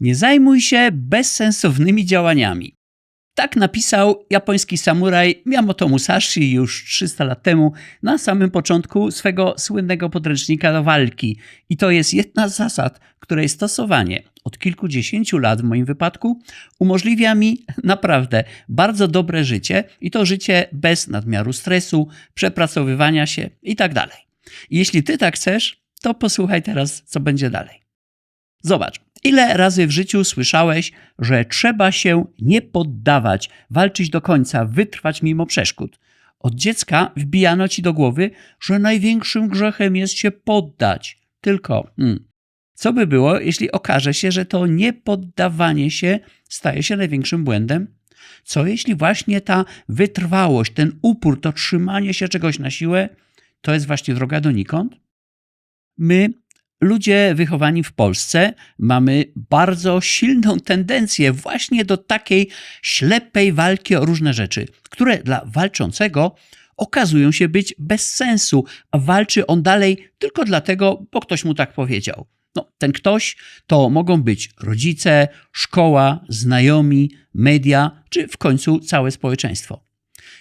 Nie zajmuj się bezsensownymi działaniami. Tak napisał japoński samuraj Miyamoto Musashi już 300 lat temu na samym początku swego słynnego podręcznika do walki. I to jest jedna z zasad, której stosowanie od kilkudziesięciu lat w moim wypadku umożliwia mi naprawdę bardzo dobre życie i to życie bez nadmiaru stresu, przepracowywania się itd. Tak Jeśli ty tak chcesz, to posłuchaj teraz, co będzie dalej. Zobacz, ile razy w życiu słyszałeś, że trzeba się nie poddawać, walczyć do końca, wytrwać mimo przeszkód. Od dziecka wbijano ci do głowy, że największym grzechem jest się poddać. Tylko, hmm, co by było, jeśli okaże się, że to niepoddawanie się staje się największym błędem? Co jeśli właśnie ta wytrwałość, ten upór, to trzymanie się czegoś na siłę, to jest właśnie droga donikąd? My Ludzie wychowani w Polsce mamy bardzo silną tendencję właśnie do takiej ślepej walki o różne rzeczy, które dla walczącego okazują się być bez sensu, a walczy on dalej tylko dlatego, bo ktoś mu tak powiedział. No, ten ktoś to mogą być rodzice, szkoła, znajomi, media, czy w końcu całe społeczeństwo.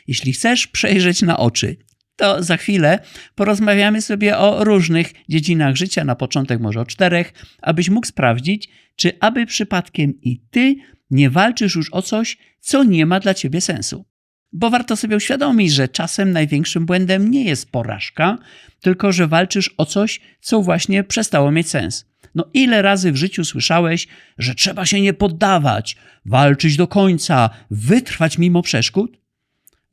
Jeśli chcesz przejrzeć na oczy to za chwilę porozmawiamy sobie o różnych dziedzinach życia, na początek może o czterech, abyś mógł sprawdzić, czy aby przypadkiem i ty nie walczysz już o coś, co nie ma dla ciebie sensu. Bo warto sobie uświadomić, że czasem największym błędem nie jest porażka, tylko że walczysz o coś, co właśnie przestało mieć sens. No ile razy w życiu słyszałeś, że trzeba się nie poddawać, walczyć do końca, wytrwać mimo przeszkód?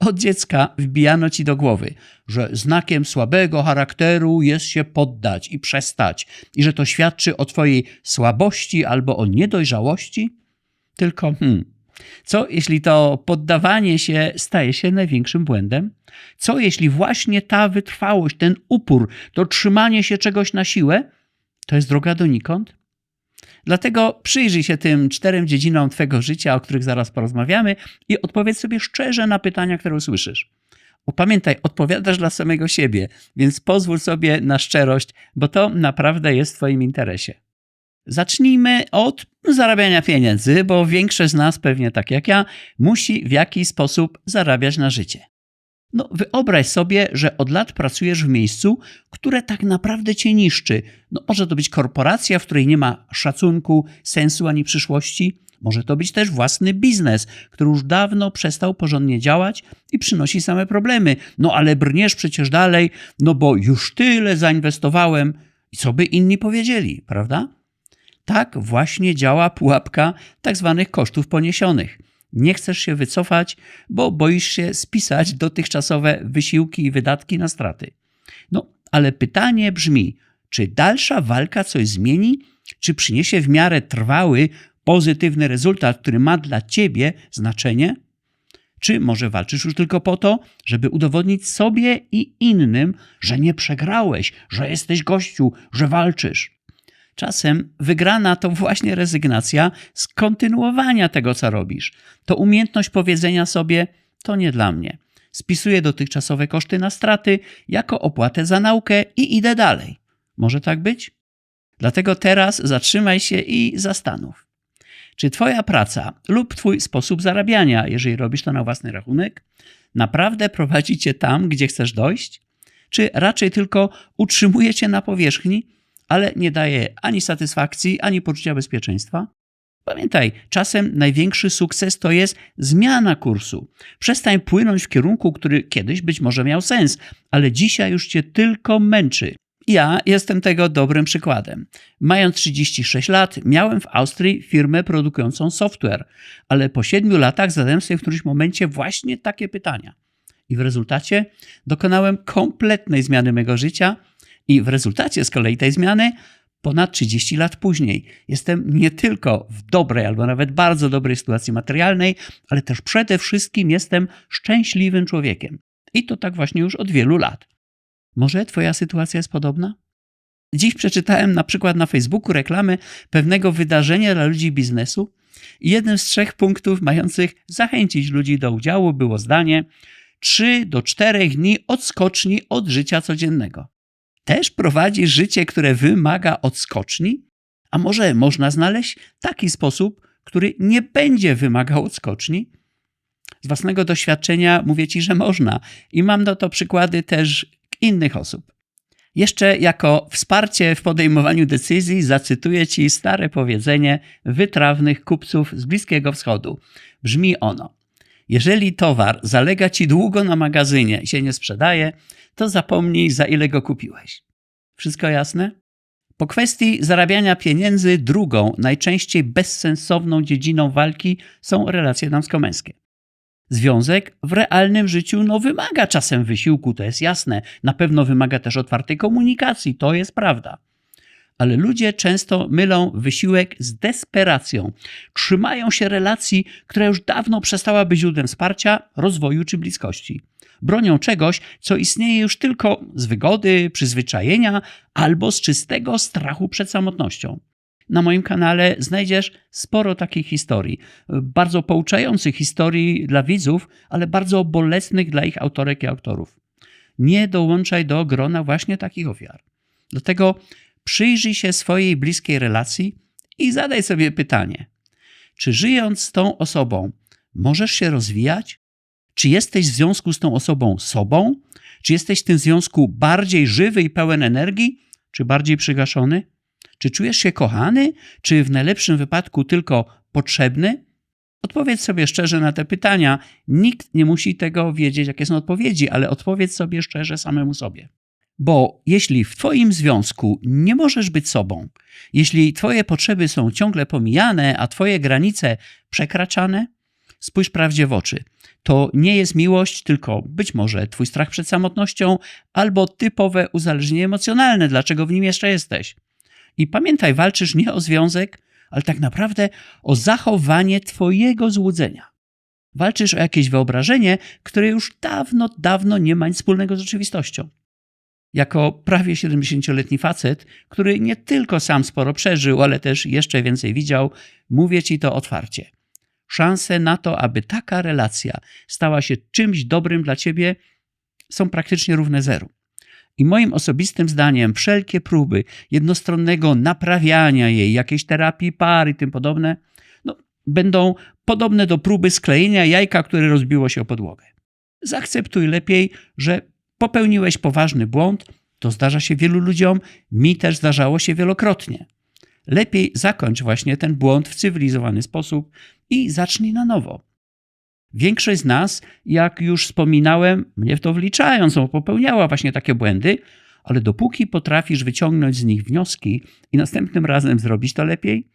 Od dziecka wbijano ci do głowy, że znakiem słabego charakteru jest się poddać i przestać, i że to świadczy o twojej słabości albo o niedojrzałości? Tylko, hmm, co jeśli to poddawanie się staje się największym błędem? Co jeśli właśnie ta wytrwałość, ten upór, to trzymanie się czegoś na siłę, to jest droga donikąd? Dlatego przyjrzyj się tym czterem dziedzinom Twojego życia, o których zaraz porozmawiamy, i odpowiedz sobie szczerze na pytania, które usłyszysz. Pamiętaj, odpowiadasz dla samego siebie, więc pozwól sobie na szczerość, bo to naprawdę jest w Twoim interesie. Zacznijmy od zarabiania pieniędzy, bo większość z nas, pewnie tak jak ja, musi w jakiś sposób zarabiać na życie. No, wyobraź sobie, że od lat pracujesz w miejscu, które tak naprawdę cię niszczy. No, może to być korporacja, w której nie ma szacunku, sensu ani przyszłości. Może to być też własny biznes, który już dawno przestał porządnie działać i przynosi same problemy. No ale brniesz przecież dalej, no bo już tyle zainwestowałem. I co by inni powiedzieli, prawda? Tak właśnie działa pułapka tak zwanych kosztów poniesionych nie chcesz się wycofać, bo boisz się spisać dotychczasowe wysiłki i wydatki na straty. No, ale pytanie brzmi, czy dalsza walka coś zmieni, czy przyniesie w miarę trwały, pozytywny rezultat, który ma dla ciebie znaczenie? Czy może walczysz już tylko po to, żeby udowodnić sobie i innym, że nie przegrałeś, że jesteś gościu, że walczysz? Czasem wygrana to właśnie rezygnacja z kontynuowania tego, co robisz. To umiejętność powiedzenia sobie: To nie dla mnie. Spisuję dotychczasowe koszty na straty jako opłatę za naukę i idę dalej. Może tak być? Dlatego teraz zatrzymaj się i zastanów. Czy Twoja praca lub Twój sposób zarabiania, jeżeli robisz to na własny rachunek, naprawdę prowadzi Cię tam, gdzie chcesz dojść? Czy raczej tylko utrzymuje Cię na powierzchni ale nie daje ani satysfakcji, ani poczucia bezpieczeństwa? Pamiętaj, czasem największy sukces to jest zmiana kursu. Przestań płynąć w kierunku, który kiedyś być może miał sens, ale dzisiaj już cię tylko męczy. Ja jestem tego dobrym przykładem. Mając 36 lat, miałem w Austrii firmę produkującą software, ale po 7 latach zadałem sobie w którymś momencie właśnie takie pytania. I w rezultacie dokonałem kompletnej zmiany mego życia i w rezultacie z kolei tej zmiany, ponad 30 lat później, jestem nie tylko w dobrej albo nawet bardzo dobrej sytuacji materialnej, ale też przede wszystkim jestem szczęśliwym człowiekiem. I to tak właśnie już od wielu lat. Może Twoja sytuacja jest podobna? Dziś przeczytałem na przykład na Facebooku reklamę pewnego wydarzenia dla ludzi biznesu. Jednym z trzech punktów mających zachęcić ludzi do udziału było zdanie 3 do 4 dni odskoczni od życia codziennego też prowadzi życie, które wymaga odskoczni? A może można znaleźć taki sposób, który nie będzie wymagał odskoczni? Z własnego doświadczenia mówię ci, że można i mam na to przykłady też innych osób. Jeszcze jako wsparcie w podejmowaniu decyzji zacytuję ci stare powiedzenie wytrawnych kupców z Bliskiego Wschodu. Brzmi ono: Jeżeli towar zalega ci długo na magazynie i się nie sprzedaje, to zapomnij za ile go kupiłeś. Wszystko jasne? Po kwestii zarabiania pieniędzy, drugą, najczęściej bezsensowną dziedziną walki są relacje damsko-męskie. Związek w realnym życiu no, wymaga czasem wysiłku, to jest jasne. Na pewno wymaga też otwartej komunikacji, to jest prawda. Ale ludzie często mylą wysiłek z desperacją. Trzymają się relacji, która już dawno przestała być źródłem wsparcia, rozwoju czy bliskości. Bronią czegoś, co istnieje już tylko z wygody, przyzwyczajenia albo z czystego strachu przed samotnością. Na moim kanale znajdziesz sporo takich historii, bardzo pouczających historii dla widzów, ale bardzo bolesnych dla ich autorek i autorów. Nie dołączaj do grona właśnie takich ofiar. Dlatego przyjrzyj się swojej bliskiej relacji i zadaj sobie pytanie: czy żyjąc z tą osobą możesz się rozwijać? Czy jesteś w związku z tą osobą sobą? Czy jesteś w tym związku bardziej żywy i pełen energii, czy bardziej przygaszony? Czy czujesz się kochany, czy w najlepszym wypadku tylko potrzebny? Odpowiedz sobie szczerze na te pytania. Nikt nie musi tego wiedzieć, jakie są odpowiedzi, ale odpowiedz sobie szczerze samemu sobie. Bo jeśli w Twoim związku nie możesz być sobą, jeśli Twoje potrzeby są ciągle pomijane, a Twoje granice przekraczane, spójrz prawdzie w oczy. To nie jest miłość, tylko być może Twój strach przed samotnością albo typowe uzależnienie emocjonalne, dlaczego w nim jeszcze jesteś. I pamiętaj, walczysz nie o związek, ale tak naprawdę o zachowanie Twojego złudzenia. Walczysz o jakieś wyobrażenie, które już dawno, dawno nie ma nic wspólnego z rzeczywistością. Jako prawie 70-letni facet, który nie tylko sam sporo przeżył, ale też jeszcze więcej widział, mówię Ci to otwarcie. Szanse na to, aby taka relacja stała się czymś dobrym dla Ciebie, są praktycznie równe zeru. I moim osobistym zdaniem wszelkie próby jednostronnego naprawiania jej, jakiejś terapii par i tym podobne, no, będą podobne do próby sklejenia jajka, które rozbiło się o podłogę. Zaakceptuj lepiej, że popełniłeś poważny błąd, to zdarza się wielu ludziom, mi też zdarzało się wielokrotnie. Lepiej zakończ właśnie ten błąd w cywilizowany sposób i zacznij na nowo. Większość z nas, jak już wspominałem, mnie w to wliczając, popełniała właśnie takie błędy, ale dopóki potrafisz wyciągnąć z nich wnioski i następnym razem zrobić to lepiej,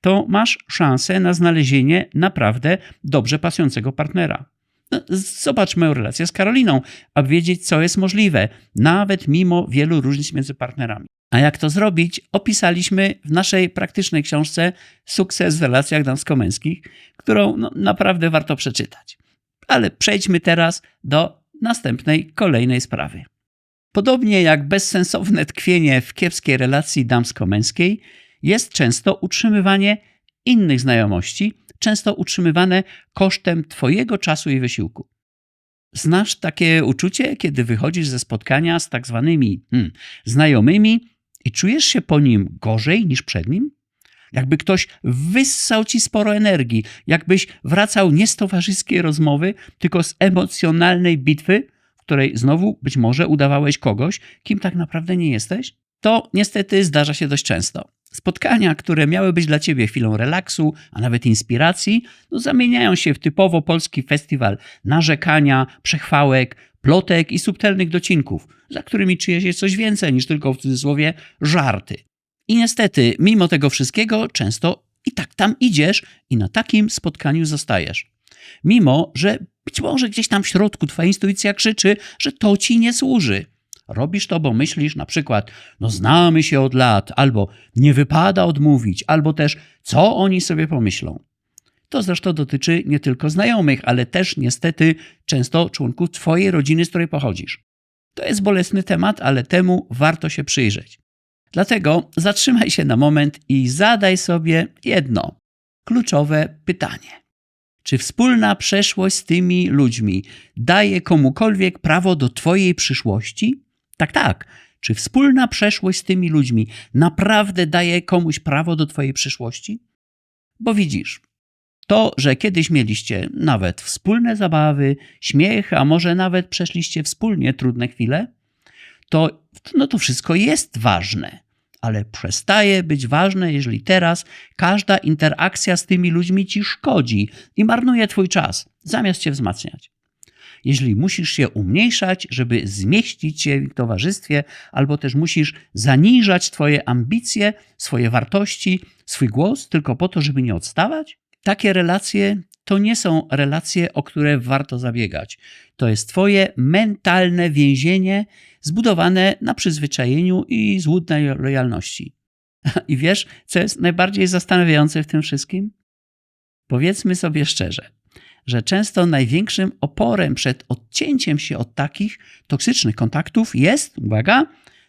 to masz szansę na znalezienie naprawdę dobrze pasującego partnera. No, zobacz moją relację z Karoliną, aby wiedzieć, co jest możliwe, nawet mimo wielu różnic między partnerami. A jak to zrobić, opisaliśmy w naszej praktycznej książce Sukces w relacjach damsko-męskich, którą no, naprawdę warto przeczytać. Ale przejdźmy teraz do następnej, kolejnej sprawy. Podobnie jak bezsensowne tkwienie w kiepskiej relacji damsko-męskiej, jest często utrzymywanie innych znajomości, często utrzymywane kosztem Twojego czasu i wysiłku. Znasz takie uczucie, kiedy wychodzisz ze spotkania z tak zwanymi hmm, znajomymi i czujesz się po nim gorzej niż przed nim? Jakby ktoś wyssał ci sporo energii, jakbyś wracał nie z towarzyskiej rozmowy, tylko z emocjonalnej bitwy, w której znowu być może udawałeś kogoś, kim tak naprawdę nie jesteś? To niestety zdarza się dość często. Spotkania, które miały być dla ciebie chwilą relaksu, a nawet inspiracji, no zamieniają się w typowo polski festiwal narzekania, przechwałek, plotek i subtelnych docinków, za którymi czyje się coś więcej niż tylko w cudzysłowie żarty. I niestety, mimo tego wszystkiego, często i tak tam idziesz i na takim spotkaniu zostajesz. Mimo, że być może gdzieś tam w środku twoja intuicja krzyczy, że to ci nie służy. Robisz to, bo myślisz na przykład, no znamy się od lat, albo nie wypada odmówić, albo też co oni sobie pomyślą. To zresztą dotyczy nie tylko znajomych, ale też niestety często członków Twojej rodziny, z której pochodzisz. To jest bolesny temat, ale temu warto się przyjrzeć. Dlatego zatrzymaj się na moment i zadaj sobie jedno kluczowe pytanie. Czy wspólna przeszłość z tymi ludźmi daje komukolwiek prawo do Twojej przyszłości? Tak, tak. Czy wspólna przeszłość z tymi ludźmi naprawdę daje komuś prawo do Twojej przyszłości? Bo widzisz, to, że kiedyś mieliście nawet wspólne zabawy, śmiech, a może nawet przeszliście wspólnie trudne chwile, to, no to wszystko jest ważne, ale przestaje być ważne, jeżeli teraz każda interakcja z tymi ludźmi ci szkodzi i marnuje twój czas, zamiast cię wzmacniać. Jeśli musisz się umniejszać, żeby zmieścić się w towarzystwie, albo też musisz zaniżać twoje ambicje, swoje wartości, swój głos tylko po to, żeby nie odstawać, takie relacje to nie są relacje, o które warto zabiegać. To jest Twoje mentalne więzienie zbudowane na przyzwyczajeniu i złudnej lojalności. I wiesz, co jest najbardziej zastanawiające w tym wszystkim? Powiedzmy sobie szczerze, że często największym oporem przed odcięciem się od takich toksycznych kontaktów jest, uwaga,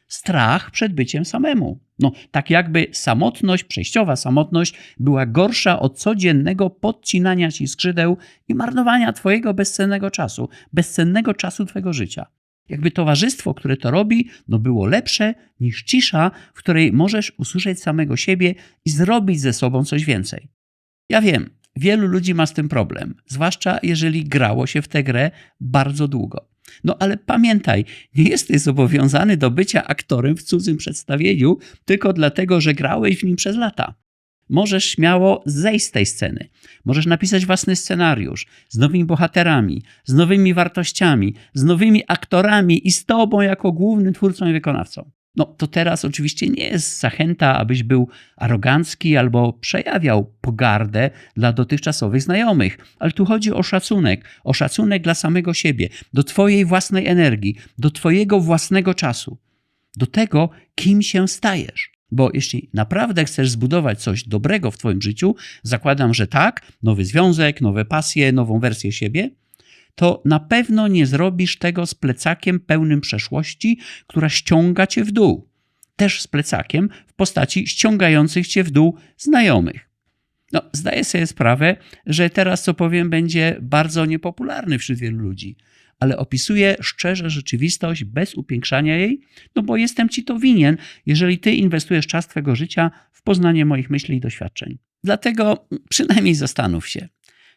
strach przed byciem samemu. No, tak jakby samotność, przejściowa samotność była gorsza od codziennego podcinania ci skrzydeł i marnowania twojego bezcennego czasu, bezcennego czasu twojego życia. Jakby towarzystwo, które to robi, no było lepsze niż cisza, w której możesz usłyszeć samego siebie i zrobić ze sobą coś więcej. Ja wiem, wielu ludzi ma z tym problem, zwłaszcza jeżeli grało się w tę grę bardzo długo. No ale pamiętaj, nie jesteś zobowiązany do bycia aktorem w cudzym przedstawieniu tylko dlatego, że grałeś w nim przez lata. Możesz śmiało zejść z tej sceny. Możesz napisać własny scenariusz z nowymi bohaterami, z nowymi wartościami, z nowymi aktorami i z tobą jako głównym twórcą i wykonawcą. No to teraz oczywiście nie jest zachęta, abyś był arogancki albo przejawiał pogardę dla dotychczasowych znajomych, ale tu chodzi o szacunek, o szacunek dla samego siebie, do Twojej własnej energii, do Twojego własnego czasu, do tego, kim się stajesz. Bo jeśli naprawdę chcesz zbudować coś dobrego w Twoim życiu, zakładam, że tak, nowy związek, nowe pasje, nową wersję siebie, to na pewno nie zrobisz tego z plecakiem pełnym przeszłości, która ściąga cię w dół. Też z plecakiem w postaci ściągających cię w dół znajomych. No, zdaję sobie sprawę, że teraz, co powiem, będzie bardzo niepopularny wśród wielu ludzi, ale opisuję szczerze rzeczywistość bez upiększania jej, no bo jestem ci to winien, jeżeli ty inwestujesz czas twojego życia w poznanie moich myśli i doświadczeń. Dlatego przynajmniej zastanów się,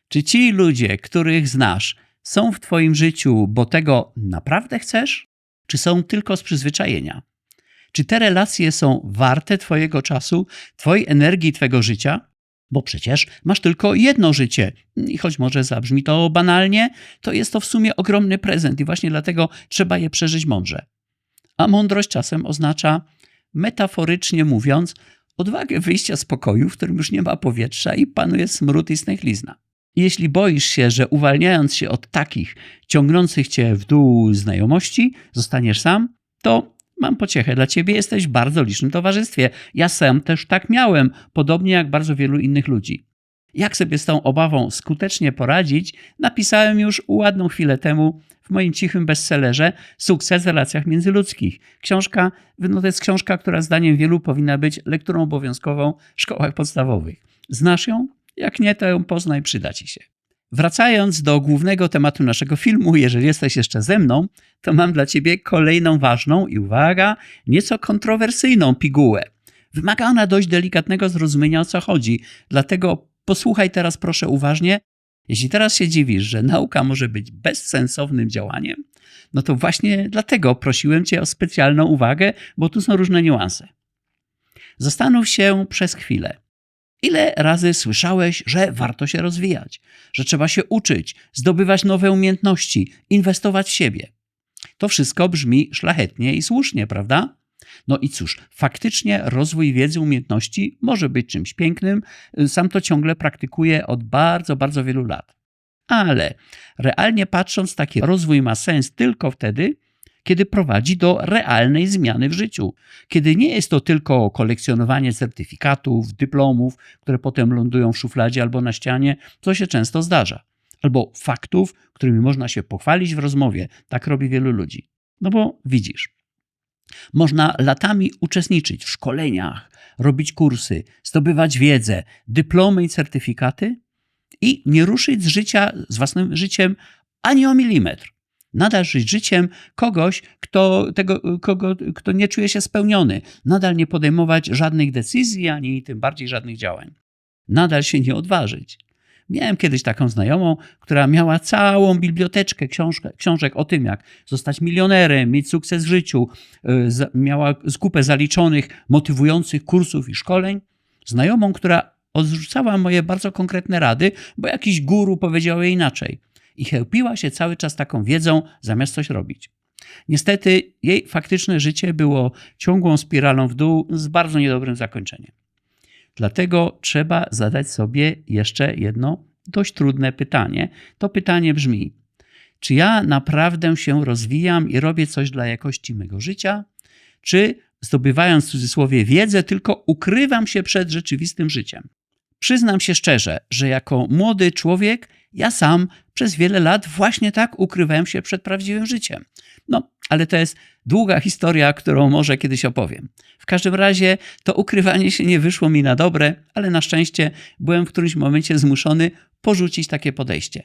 czy ci ludzie, których znasz, są w Twoim życiu, bo tego naprawdę chcesz, czy są tylko z przyzwyczajenia? Czy te relacje są warte Twojego czasu, Twojej energii, Twojego życia? Bo przecież masz tylko jedno życie. I choć może zabrzmi to banalnie, to jest to w sumie ogromny prezent i właśnie dlatego trzeba je przeżyć mądrze. A mądrość czasem oznacza, metaforycznie mówiąc, odwagę wyjścia z pokoju, w którym już nie ma powietrza i panuje smród i Jeśli boisz się, że uwalniając się od takich ciągnących cię w dół znajomości, zostaniesz sam, to mam pociechę dla ciebie, jesteś w bardzo licznym towarzystwie. Ja sam też tak miałem, podobnie jak bardzo wielu innych ludzi. Jak sobie z tą obawą skutecznie poradzić, napisałem już ładną chwilę temu w moim cichym bestsellerze Sukces w relacjach międzyludzkich. Książka, no to jest książka, która zdaniem wielu powinna być lekturą obowiązkową w szkołach podstawowych. Znasz ją? Jak nie, to ją poznaj, przyda ci się. Wracając do głównego tematu naszego filmu, jeżeli jesteś jeszcze ze mną, to mam dla ciebie kolejną ważną i uwaga, nieco kontrowersyjną pigułę. Wymaga ona dość delikatnego zrozumienia o co chodzi, dlatego posłuchaj teraz proszę uważnie. Jeśli teraz się dziwisz, że nauka może być bezsensownym działaniem, no to właśnie dlatego prosiłem cię o specjalną uwagę, bo tu są różne niuanse. Zastanów się przez chwilę. Ile razy słyszałeś, że warto się rozwijać, że trzeba się uczyć, zdobywać nowe umiejętności, inwestować w siebie? To wszystko brzmi szlachetnie i słusznie, prawda? No i cóż, faktycznie rozwój wiedzy, umiejętności może być czymś pięknym. Sam to ciągle praktykuję od bardzo, bardzo wielu lat. Ale realnie patrząc, taki rozwój ma sens tylko wtedy, kiedy prowadzi do realnej zmiany w życiu. Kiedy nie jest to tylko kolekcjonowanie certyfikatów, dyplomów, które potem lądują w szufladzie albo na ścianie, co się często zdarza. Albo faktów, którymi można się pochwalić w rozmowie. Tak robi wielu ludzi. No bo widzisz, można latami uczestniczyć w szkoleniach, robić kursy, zdobywać wiedzę, dyplomy i certyfikaty i nie ruszyć z życia, z własnym życiem ani o milimetr. Nadal żyć życiem kogoś, kto, tego, kogo, kto nie czuje się spełniony. Nadal nie podejmować żadnych decyzji, ani tym bardziej żadnych działań. Nadal się nie odważyć. Miałem kiedyś taką znajomą, która miała całą biblioteczkę książek o tym, jak zostać milionerem, mieć sukces w życiu. Y, miała skupę zaliczonych, motywujących kursów i szkoleń. Znajomą, która odrzucała moje bardzo konkretne rady, bo jakiś guru powiedział jej inaczej. I chełpiła się cały czas taką wiedzą, zamiast coś robić. Niestety jej faktyczne życie było ciągłą spiralą w dół z bardzo niedobrym zakończeniem. Dlatego trzeba zadać sobie jeszcze jedno dość trudne pytanie. To pytanie brzmi: czy ja naprawdę się rozwijam i robię coś dla jakości mego życia? Czy zdobywając w cudzysłowie wiedzę, tylko ukrywam się przed rzeczywistym życiem? Przyznam się szczerze, że jako młody człowiek ja sam przez wiele lat właśnie tak ukrywałem się przed prawdziwym życiem. No, ale to jest długa historia, którą może kiedyś opowiem. W każdym razie to ukrywanie się nie wyszło mi na dobre, ale na szczęście byłem w którymś momencie zmuszony porzucić takie podejście.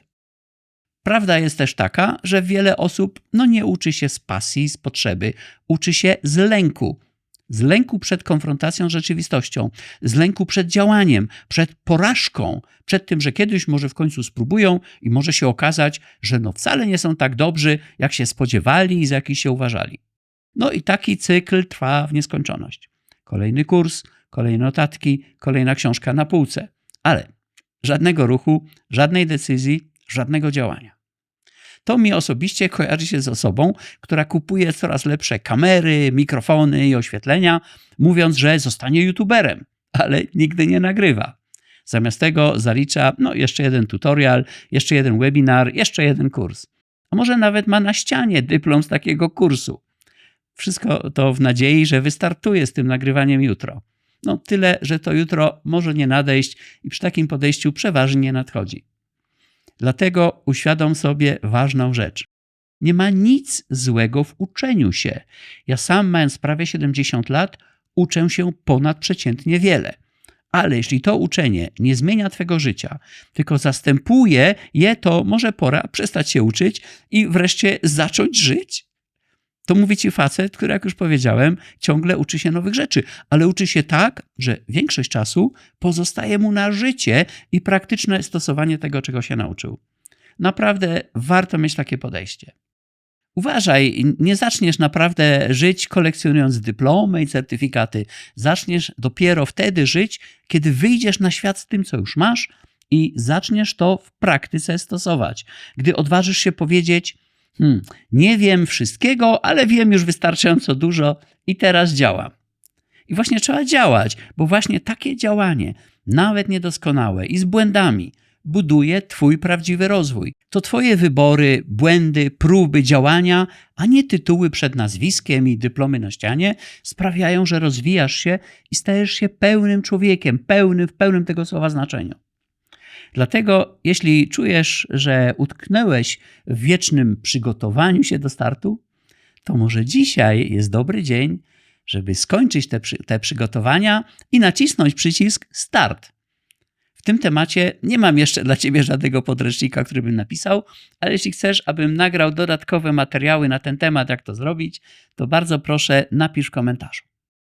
Prawda jest też taka, że wiele osób no, nie uczy się z pasji, z potrzeby, uczy się z lęku, z lęku przed konfrontacją z rzeczywistością, z lęku przed działaniem, przed porażką, przed tym, że kiedyś może w końcu spróbują i może się okazać, że no wcale nie są tak dobrzy, jak się spodziewali i za jakich się uważali. No i taki cykl trwa w nieskończoność. Kolejny kurs, kolejne notatki, kolejna książka na półce. Ale żadnego ruchu, żadnej decyzji, żadnego działania. To mi osobiście kojarzy się z osobą, która kupuje coraz lepsze kamery, mikrofony i oświetlenia, mówiąc, że zostanie youtuberem, ale nigdy nie nagrywa. Zamiast tego zalicza no, jeszcze jeden tutorial, jeszcze jeden webinar, jeszcze jeden kurs. A może nawet ma na ścianie dyplom z takiego kursu. Wszystko to w nadziei, że wystartuje z tym nagrywaniem jutro. No tyle, że to jutro może nie nadejść i przy takim podejściu przeważnie nadchodzi. Dlatego uświadom sobie ważną rzecz. Nie ma nic złego w uczeniu się. Ja sam, mając prawie 70 lat, uczę się ponadprzeciętnie wiele. Ale jeśli to uczenie nie zmienia Twojego życia, tylko zastępuje je, to może pora przestać się uczyć i wreszcie zacząć żyć? To mówi ci facet, który, jak już powiedziałem, ciągle uczy się nowych rzeczy, ale uczy się tak, że większość czasu pozostaje mu na życie i praktyczne stosowanie tego, czego się nauczył. Naprawdę warto mieć takie podejście. Uważaj, nie zaczniesz naprawdę żyć kolekcjonując dyplomy i certyfikaty. Zaczniesz dopiero wtedy żyć, kiedy wyjdziesz na świat z tym, co już masz i zaczniesz to w praktyce stosować. Gdy odważysz się powiedzieć: Hmm, nie wiem wszystkiego, ale wiem już wystarczająco dużo i teraz działam. I właśnie trzeba działać, bo właśnie takie działanie, nawet niedoskonałe i z błędami, buduje Twój prawdziwy rozwój. To Twoje wybory, błędy, próby działania, a nie tytuły przed nazwiskiem i dyplomy na ścianie sprawiają, że rozwijasz się i stajesz się pełnym człowiekiem, pełnym w pełnym tego słowa znaczeniu. Dlatego, jeśli czujesz, że utknęłeś w wiecznym przygotowaniu się do startu, to może dzisiaj jest dobry dzień, żeby skończyć te, te przygotowania i nacisnąć przycisk Start. W tym temacie nie mam jeszcze dla Ciebie żadnego podręcznika, który bym napisał, ale jeśli chcesz, abym nagrał dodatkowe materiały na ten temat, jak to zrobić, to bardzo proszę, napisz w komentarzu.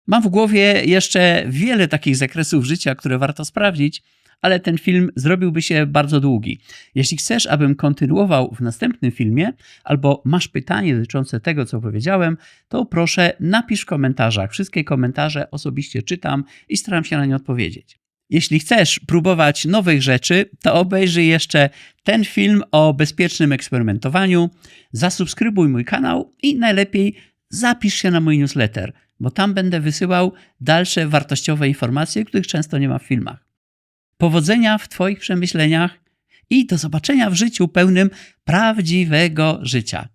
Mam w głowie jeszcze wiele takich zakresów życia, które warto sprawdzić, ale ten film zrobiłby się bardzo długi. Jeśli chcesz, abym kontynuował w następnym filmie, albo masz pytanie dotyczące tego, co powiedziałem, to proszę napisz w komentarzach. Wszystkie komentarze osobiście czytam i staram się na nie odpowiedzieć. Jeśli chcesz próbować nowych rzeczy, to obejrzyj jeszcze ten film o bezpiecznym eksperymentowaniu, zasubskrybuj mój kanał i najlepiej zapisz się na mój newsletter, bo tam będę wysyłał dalsze wartościowe informacje, których często nie ma w filmach. Powodzenia w Twoich przemyśleniach i do zobaczenia w życiu pełnym prawdziwego życia.